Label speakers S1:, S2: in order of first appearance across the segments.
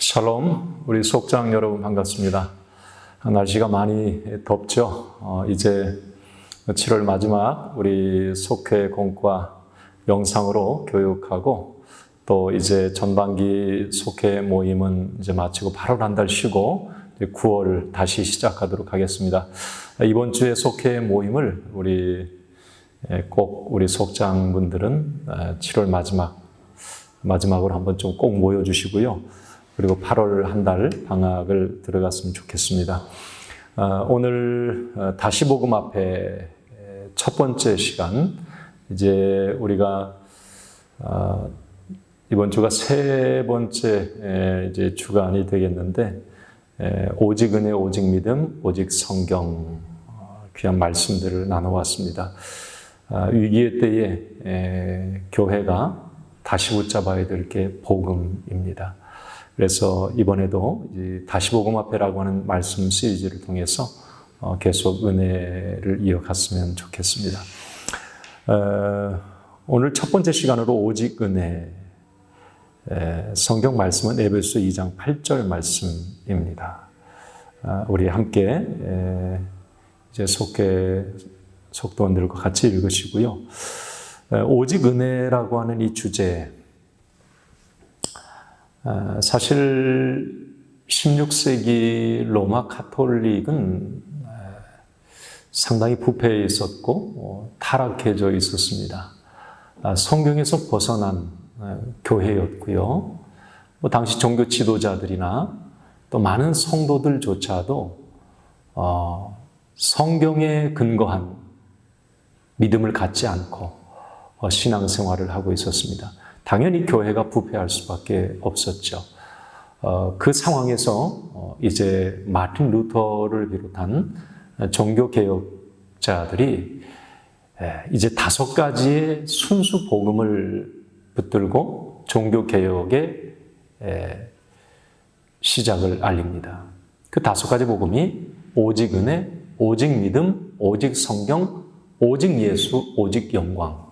S1: 샬롬, 우리 속장 여러분 반갑습니다. 날씨가 많이 덥죠. 어, 이제 7월 마지막 우리 속회 공과 영상으로 교육하고 또 이제 전반기 속회 모임은 이제 마치고 8월 한 달 쉬고 9월 다시 시작하도록 하겠습니다. 이번 주에 속회 모임을 우리 예, 꼭 우리 속장분들은 7월 마지막 마지막으로 한번 좀 꼭 모여주시고요. 그리고 8월 한 달 방학을 들어갔으면 좋겠습니다. 어, 오늘 어, 다시 복음 앞에 첫 번째 시간 이제 우리가 어, 이번 주가 세 번째 이제 주간이 되겠는데 오직 은혜, 오직 믿음, 오직 성경 귀한 말씀들을 나눠왔습니다. 위기의 때에 교회가 다시 붙잡아야 될 게 복음입니다. 그래서 이번에도 다시 복음 앞에라고 하는 말씀 시리즈를 통해서 어, 계속 은혜를 이어갔으면 좋겠습니다. 오늘 첫 번째 시간으로 오직 은혜 성경 말씀은 에베소 2장 8절 말씀입니다. 아, 우리 함께 이제 속해 속도원들과 같이 읽으시고요. 오직 은혜라고 하는 이 주제 아, 사실 16세기 로마 카톨릭은 상당히 부패해 있었고 어, 타락해져 있었습니다. 아, 성경에서 벗어난 교회였고요. 뭐 당시 종교 지도자들이나 또 많은 성도들조차도 어, 성경에 근거한 믿음을 갖지 않고 어, 신앙생활을 하고 있었습니다. 당연히 교회가 부패할 수밖에 없었죠. 어, 그 상황에서 어, 이제 마틴 루터를 비롯한 종교 개혁자들이 이제 다섯 가지의 순수 복음을 붙들고 종교 개혁의 시작을 알립니다. 그 다섯 가지 복음이 오직 은혜, 오직 믿음, 오직 성경, 오직 예수, 오직 영광.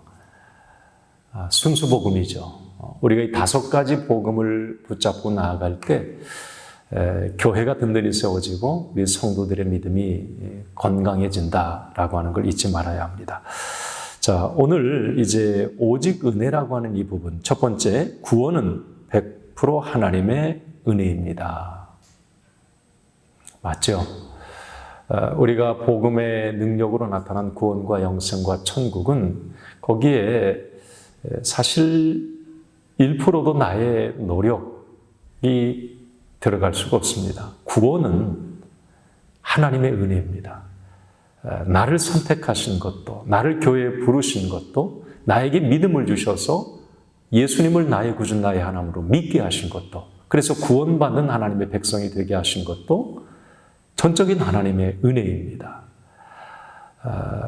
S1: 아, 순수 복음이죠. 어, 우리가 이 다섯 가지 복음을 붙잡고 나아갈 때 교회가 든든히 세워지고 우리 성도들의 믿음이 건강해진다라고 하는 걸 잊지 말아야 합니다. 자, 오늘 이제 오직 은혜라고 하는 이 부분. 첫 번째, 구원은 100% 하나님의 은혜입니다. 맞죠? 어, 우리가 복음의 능력으로 나타난 구원과 영생과 천국은 거기에 사실 1%도 나의 노력이 들어갈 수가 없습니다. 구원은 하나님의 은혜입니다. 나를 선택하신 것도, 나를 교회에 부르신 것도, 나에게 믿음을 주셔서 예수님을 나의 구준 나의 하나님으로 믿게 하신 것도, 그래서 구원받는 하나님의 백성이 되게 하신 것도 전적인 하나님의 은혜입니다.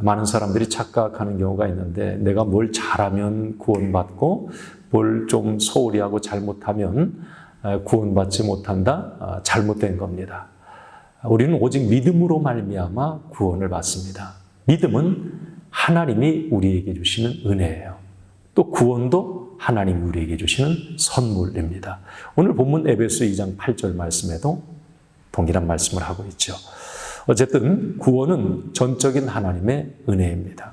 S1: 많은 사람들이 착각하는 경우가 있는데 내가 뭘 잘하면 구원받고 뭘 좀 소홀히 하고 잘못하면 구원받지 못한다. 아, 잘못된 겁니다. 우리는 오직 믿음으로 말미암아 구원을 받습니다. 믿음은 하나님이 우리에게 주시는 은혜예요. 또 구원도 하나님이 우리에게 주시는 선물입니다. 오늘 본문 에베소 2장 8절 말씀에도 동일한 말씀을 하고 있죠. 어쨌든 구원은 전적인 하나님의 은혜입니다.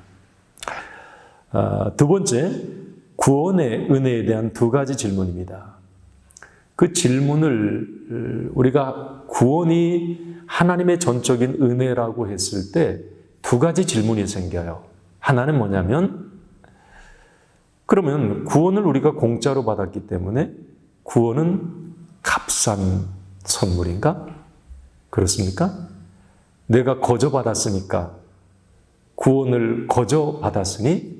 S1: 아, 두 번째, 구원의 은혜에 대한 두 가지 질문입니다. 그 질문을 우리가 구원이 하나님의 전적인 은혜라고 했을 때 두 가지 질문이 생겨요. 하나는 뭐냐면, 그러면 구원을 우리가 공짜로 받았기 때문에 구원은 값싼 선물인가? 그렇습니까? 내가 거저받았으니까 구원을 거저받았으니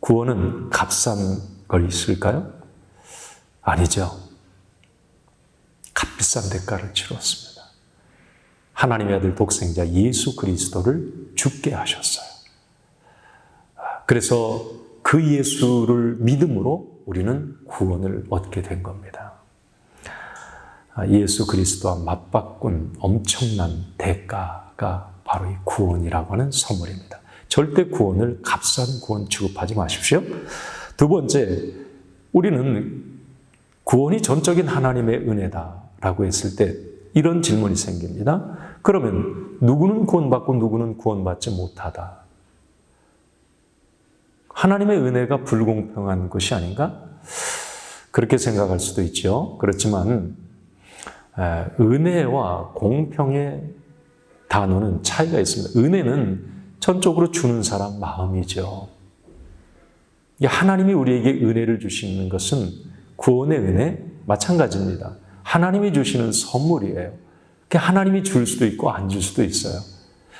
S1: 구원은 값싼 걸 있을까요? 아니죠. 값비싼 대가를 치렀습니다. 하나님의 아들 독생자 예수 그리스도를 죽게 하셨어요. 그래서 그 예수를 믿음으로 우리는 구원을 얻게 된 겁니다. 예수 그리스도와 맞바꾼 엄청난 대가 가 바로 이 구원이라고 하는 선물입니다. 절대 구원을 값싼 구원 취급하지 마십시오. 두 번째, 우리는 구원이 전적인 하나님의 은혜다 라고 했을 때 이런 질문이 생깁니다. 그러면 누구는 구원받고 누구는 구원받지 못하다. 하나님의 은혜가 불공평한 것이 아닌가? 그렇게 생각할 수도 있죠. 그렇지만 은혜와 공평의 단어는 차이가 있습니다. 은혜는 전적으로 주는 사람 마음이죠. 하나님이 우리에게 은혜를 주시는 것은 구원의 은혜 마찬가지입니다. 하나님이 주시는 선물이에요. 하나님이 줄 수도 있고 안 줄 수도 있어요.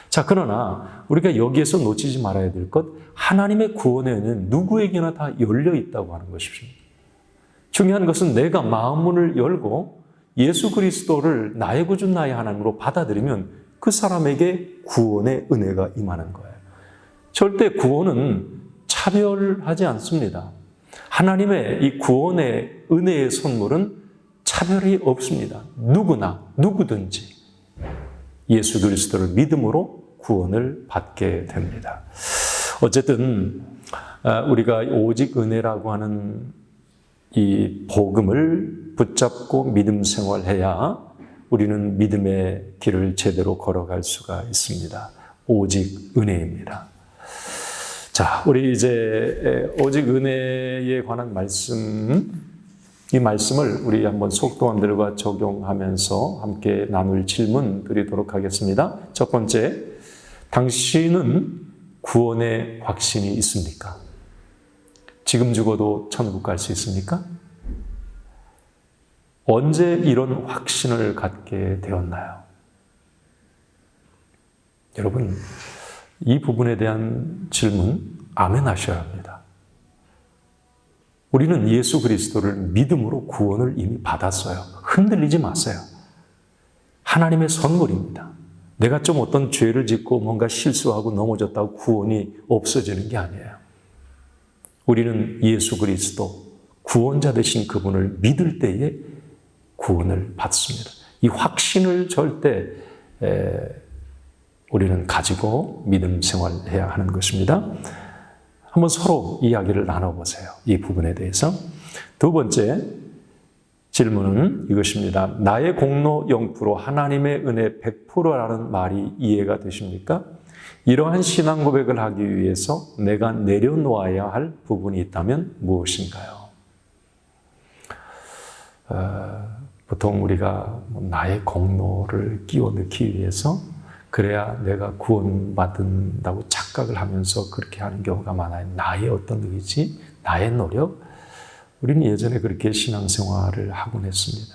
S1: 자, 그러나 우리가 여기에서 놓치지 말아야 될 것, 하나님의 구원에는 누구에게나 다 열려 있다고 하는 것입니다. 중요한 것은 내가 마음문을 열고 예수 그리스도를 나의 구주 나의 하나님으로 받아들이면 그 사람에게 구원의 은혜가 임하는 거예요. 절대 구원은 차별하지 않습니다. 하나님의 이 구원의 은혜의 선물은 차별이 없습니다. 누구나 누구든지 예수 그리스도를 믿음으로 구원을 받게 됩니다. 어쨌든 아, 우리가 오직 은혜라고 하는 이 복음을 붙잡고 믿음 생활해야 우리는 믿음의 길을 제대로 걸어갈 수가 있습니다. 오직 은혜입니다. 자, 우리 이제 오직 은혜에 관한 말씀, 이 말씀을 우리 한번 속도원들과 적용하면서 함께 나눌 질문 드리도록 하겠습니다. 첫 번째, 당신은 구원의 확신이 있습니까? 지금 죽어도 천국 갈 수 있습니까? 언제 이런 확신을 갖게 되었나요? 여러분, 이 부분에 대한 질문, 아멘 하셔야 합니다. 우리는 예수 그리스도를 믿음으로 구원을 이미 받았어요. 흔들리지 마세요. 하나님의 선물입니다. 내가 좀 어떤 죄를 짓고 뭔가 실수하고 넘어졌다고 구원이 없어지는 게 아니에요. 우리는 예수 그리스도, 구원자 되신 그분을 믿을 때에 구원을 받습니다. 이 확신을 절대 우리는 가지고 믿음 생활해야 하는 것입니다. 한번 서로 이야기를 나눠보세요. 이 부분에 대해서. 두 번째 질문은 이것입니다. 나의 공로 0% 하나님의 은혜 100%라는 말이 이해가 되십니까? 이러한 신앙 고백을 하기 위해서 내가 내려놓아야 할 부분이 있다면 무엇인가요? 어, 보통 우리가 뭐 나의 공로를 끼워 넣기 위해서 그래야 내가 구원받는다고 착각을 하면서 그렇게 하는 경우가 많아요. 나의 어떤 의지, 나의 노력. 우리는 예전에 그렇게 신앙생활을 하곤 했습니다.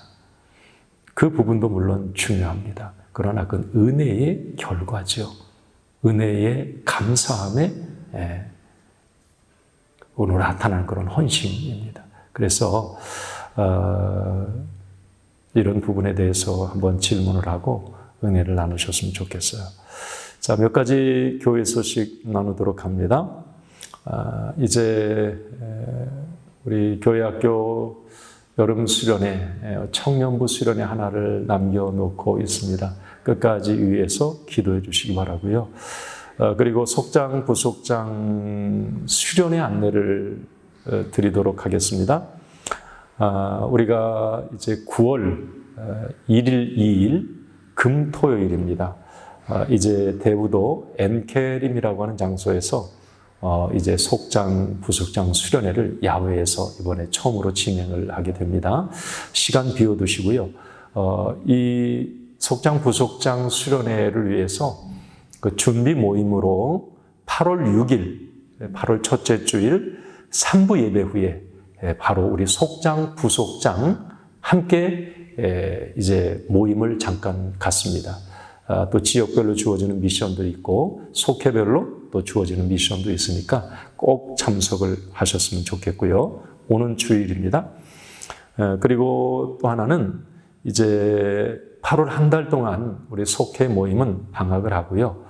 S1: 그 부분도 물론 중요합니다. 그러나 그 은혜의 결과죠. 은혜의 감사함에 예, 오늘 나타나는 그런 헌신입니다. 그래서 어, 이런 부분에 대해서 한번 질문을 하고 은혜를 나누셨으면 좋겠어요. 자, 몇 가지 교회 소식 나누도록 합니다. 아, 이제 우리 교회학교 여름 수련회, 청년부 수련회 하나를 남겨놓고 있습니다. 끝까지 위해서 기도해 주시기 바라고요. 어, 그리고 속장, 부속장 수련회 안내를 어, 드리도록 하겠습니다. 아, 우리가 이제 9월 1일, 2일 금토요일입니다. 아, 이제 대부도 엔케림이라고 하는 장소에서 어, 이제 속장, 부속장 수련회를 야외에서 이번에 처음으로 진행을 하게 됩니다. 시간 비워두시고요. 어, 이 속장, 부속장 수련회를 위해서 그 준비 모임으로 8월 6일, 8월 첫째 주일 3부 예배 후에 바로 우리 속장, 부속장 함께 이제 모임을 잠깐 갖습니다. 아, 또 지역별로 주어지는 미션도 있고 속회별로 또 주어지는 미션도 있으니까 꼭 참석을 하셨으면 좋겠고요. 오는 주일입니다. 그리고 또 하나는 이제 8월 한 달 동안 우리 속회 모임은 방학을 하고요.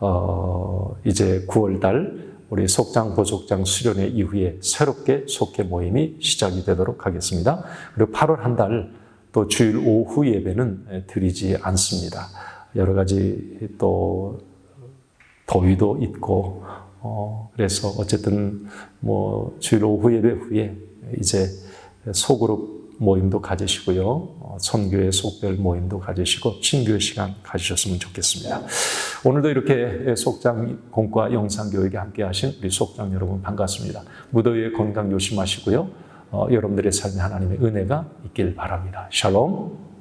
S1: 어, 이제 9월 달 우리 속장, 보속장 수련회 이후에 새롭게 속회 모임이 시작이 되도록 하겠습니다. 그리고 8월 한 달 또 주일 오후 예배는 드리지 않습니다. 여러 가지 또 더위도 있고, 어, 그래서 어쨌든 뭐 주일 오후 예배 후에 이제 소그룹 모임도 가지시고요. 어, 선교의 속별 모임도 가지시고 친교의 시간 가지셨으면 좋겠습니다. 오늘도 이렇게 속장 공과 영상 교육에 함께 하신 우리 속장 여러분 반갑습니다. 무더위에 건강 조심하시고요. 어, 여러분들의 삶에 하나님의 은혜가 있길 바랍니다. 샬롬.